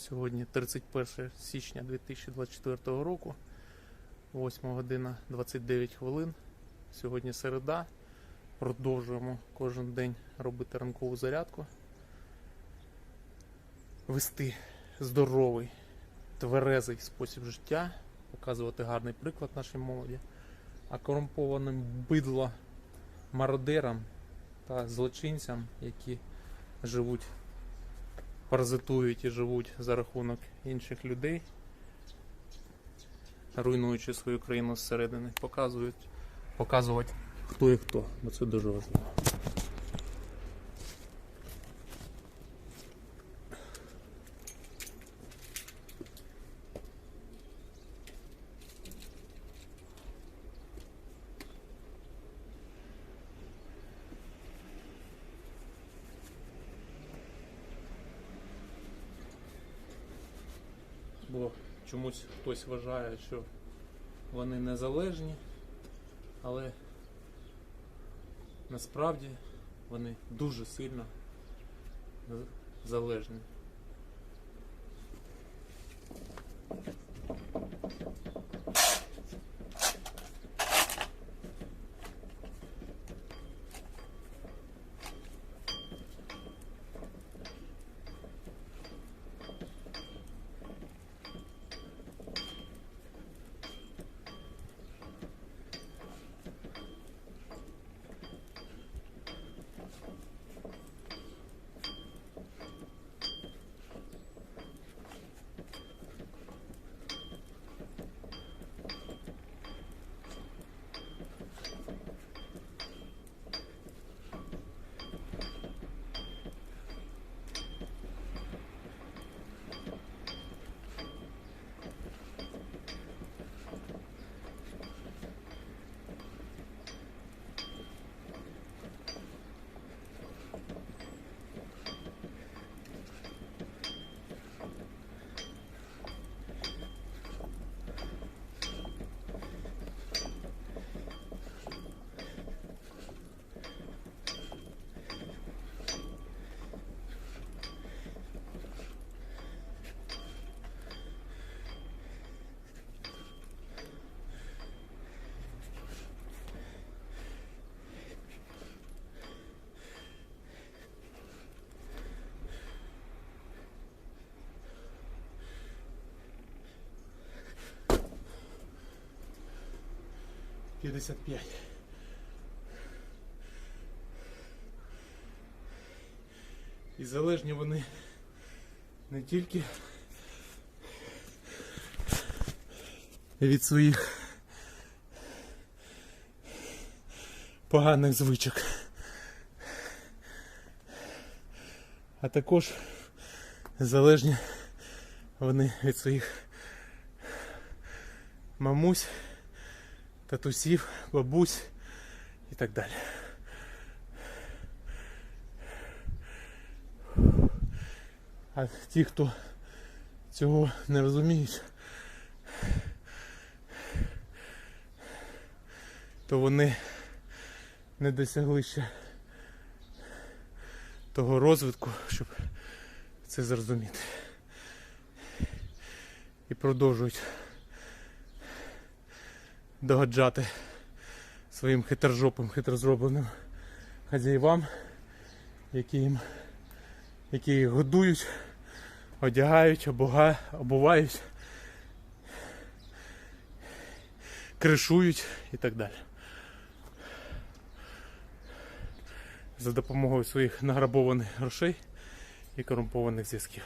Сьогодні 31 січня 2024 року, 8 година 29 хвилин. Сьогодні середа. Продовжуємо кожен день робити ранкову зарядку. Вести здоровий, тверезий спосіб життя, показувати гарний приклад нашій молоді, а корумпованим бидло мародерам та злочинцям, які живуть паразитують і живуть за рахунок інших людей, руйнуючи свою країну зсередини, показують, показувати хто і хто, бо це дуже важливо. Бо чомусь хтось вважає, що вони незалежні, але насправді вони дуже сильно залежні. П'ятдесят п'ять. І залежні вони не тільки від своїх поганих звичок, а також залежні вони від своїх мамусь, татусів, бабусь і так далі. А ті, хто цього не розуміють, то вони не досягли ще того розвитку, щоб це зрозуміти. І продовжують догоджати своїм хитрожопим, хитрозробленим хазяївам, які їм які їх годують, одягають, обуга, обувають, кришують і так далі. За допомогою своїх награбованих грошей і корумпованих зв'язків.